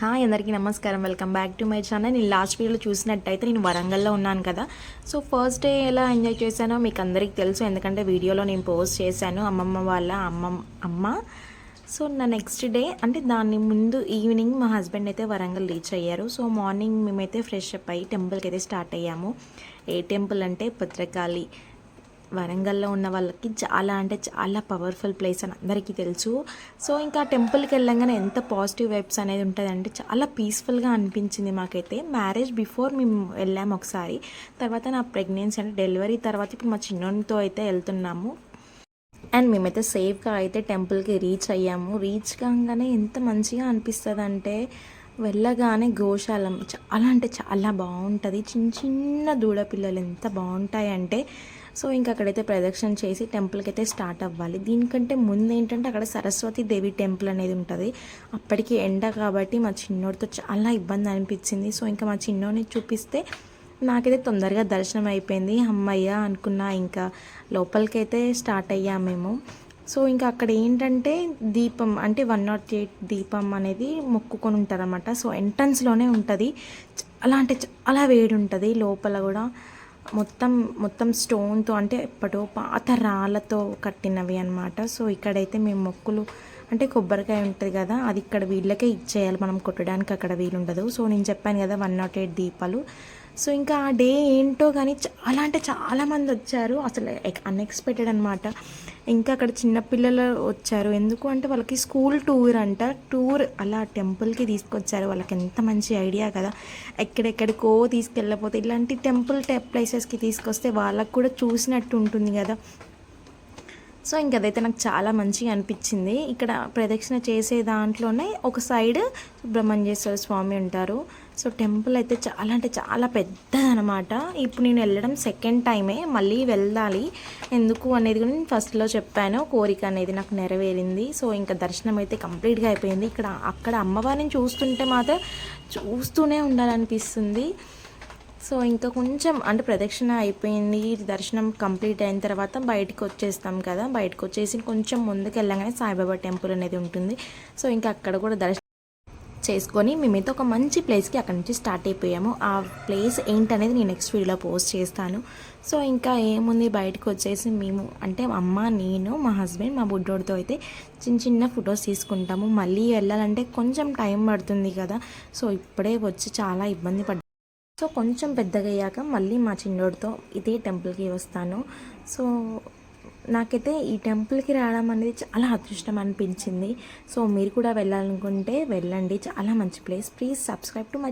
Hi అందరికీ నమస్కారం. Welcome back to my channel. నేను లాస్ట్ వీడియోలో చూసినట్టయితే నేను వరంగల్లో ఉన్నాను కదా. సో ఫస్ట్ డే ఎలా ఎంజాయ్ చేశానో మీకు అందరికీ తెలుసు. ఎందుకంటే వీడియోలో నేను పోస్ట్ చేశాను అమ్మమ్మ వాళ్ళ అమ్మ అమ్మ. సో నా నెక్స్ట్ డే అంటే దాని ముందు ఈవినింగ్ మా హస్బెండ్ అయితే వరంగల్ రీచ్ అయ్యారు. సో మార్నింగ్ మేమైతే ఫ్రెష్ అప్ అయ్యి టెంపుల్కి అయితే స్టార్ట్ అయ్యాము. ఏ టెంపుల్ అంటే భద్రకాళి వరంగల్లో ఉన్న వాళ్ళకి చాలా అంటే చాలా పవర్ఫుల్ ప్లేస్ అని అందరికీ తెలుసు. సో ఇంకా టెంపుల్కి వెళ్ళంగానే ఎంత పాజిటివ్ వైబ్స్ అనేది ఉంటుందంటే చాలా పీస్ఫుల్గా అనిపించింది మాకైతే. మ్యారేజ్ బిఫోర్ మేము వెళ్ళాము ఒకసారి. తర్వాత నా ప్రెగ్నెన్సీ అంటే డెలివరీ తర్వాత ఇప్పుడు మా చిన్నోనితో అయితే వెళ్తున్నాము. అండ్ మేమైతే సేఫ్గా అయితే టెంపుల్కి రీచ్ అయ్యాము. రీచ్ కాగానే ఎంత మంచిగా అనిపిస్తుంది అంటే వెళ్ళగానే గోశాలం చాలా అంటే చాలా బాగుంటుంది. చిన్న చిన్న దూడ పిల్లలు ఎంత బాగుంటాయి అంటే సో ఇంకా అక్కడైతే ప్రదక్షిణ చేసి టెంపుల్కి అయితే స్టార్ట్ అవ్వాలి. దీనికంటే ముందు ఏంటంటే అక్కడ సరస్వతి దేవి టెంపుల్ అనేది ఉంటుంది. అప్పటికి ఎండ కాబట్టి మా చిన్నోడితో చాలా ఇబ్బంది అనిపించింది. సో ఇంకా మా చిన్నోడిని చూపిస్తే నాకైతే తొందరగా దర్శనం అయిపోయింది. అమ్మయ్య అనుకున్నా ఇంకా లోపలికైతే స్టార్ట్ అయ్యాము మేము. సో ఇంకా అక్కడ ఏంటంటే దీపం అంటే వన్ నాట్ ఎయిట్ దీపం అనేది మొక్కుకొని ఉంటారన్నమాట సో ఎంట్రన్స్లోనే ఉంటుంది. చాలా అంటే చాలా వేడి ఉంటుంది లోపల కూడా. మొత్తం మొత్తం స్టోన్తో అంటే ఎప్పటో పాత రాళ్ళతో కట్టినవి అనమాట సో ఇక్కడైతే మేము మొక్కులు అంటే కొబ్బరికాయ ఉంటుంది కదా అది ఇక్కడ వీళ్ళకే ఇచ్చేయాలి మనం కొట్టడానికి. అక్కడ వీలుండదు. సో నేను చెప్పాను కదా వన్ నాట్ ఎయిట్ దీపాలు. సో ఇంకా ఆ డే ఏంటో కానీ చాలా అంటే చాలామంది వచ్చారు. అసలు అన్ఎక్స్పెక్టెడ్ అనమాట ఇంకా అక్కడ చిన్నపిల్లలు వచ్చారు. ఎందుకు అంటే వాళ్ళకి స్కూల్ టూర్ అంట. టూర్ అలా టెంపుల్కి తీసుకొచ్చారు. వాళ్ళకి ఎంత మంచి ఐడియా కదా. ఎక్కడెక్కడికో తీసుకెళ్ళకపోతే ఇలాంటి టెంపుల్ ప్లేసెస్కి తీసుకొస్తే వాళ్ళకు కూడా చూసినట్టు ఉంటుంది కదా. సో ఇంకదైతే నాకు చాలా మంచిగా అనిపించింది. ఇక్కడ ప్రదక్షిణ చేసే దాంట్లోనే ఒక సైడ్ సుబ్రహ్మణ్యేశ్వర స్వామి ఉంటారు. సో టెంపుల్ అయితే చాలా అంటే చాలా పెద్దదనమాట. ఇప్పుడు నేను వెళ్ళడం సెకండ్ టైమే మళ్ళీ వెళ్ళాలి. ఎందుకు అనేది కూడా నేను ఫస్ట్లో చెప్పాను. కోరిక అనేది నాకు నెరవేరింది. సో ఇంకా దర్శనం అయితే కంప్లీట్గా అయిపోయింది. ఇక్కడ అక్కడ అమ్మవారిని చూస్తుంటే మాత్రం చూస్తూనే ఉండాలనిపిస్తుంది. సో ఇంకా కొంచెం అంటే ప్రదక్షిణ అయిపోయింది దర్శనం కంప్లీట్ అయిన తర్వాత బయటకు వచ్చేస్తాం కదా బయటకు వచ్చేసి కొంచెం ముందుకు వెళ్ళగానే సాయిబాబా టెంపుల్ అనేది ఉంటుంది. సో ఇంకా అక్కడ కూడా దర్శనం చేసుకొని మేమైతే ఒక మంచి ప్లేస్కి అక్కడ నుంచి స్టార్ట్ అయిపోయాము. ఆ ప్లేస్ ఏంటనేది నేను నెక్స్ట్ వీడియోలో పోస్ట్ చేస్తాను. సో ఇంకా ఏముంది బయటకు వచ్చేసి మేము అంటే అమ్మ నేను మా హస్బెండ్ మా బుడ్డోడితో అయితే చిన్న చిన్న ఫొటోస్ తీసుకుంటాము. మళ్ళీ వెళ్ళాలంటే కొంచెం టైం పడుతుంది కదా. సో ఇప్పుడే వచ్చి చాలా ఇబ్బంది పడ్డాము. సో కొంచెం పెద్దగా అయ్యాక మళ్ళీ మా చిన్నోడితో ఇదే టెంపుల్కి వస్తాను. సో నాకైతే ఈ టెంపుల్కి రావడం అనేది చాలా అదృష్టం అనిపించింది. సో మీరు కూడా వెళ్ళాలనుకుంటే వెళ్ళండి. చాలా మంచి place. Please subscribe to my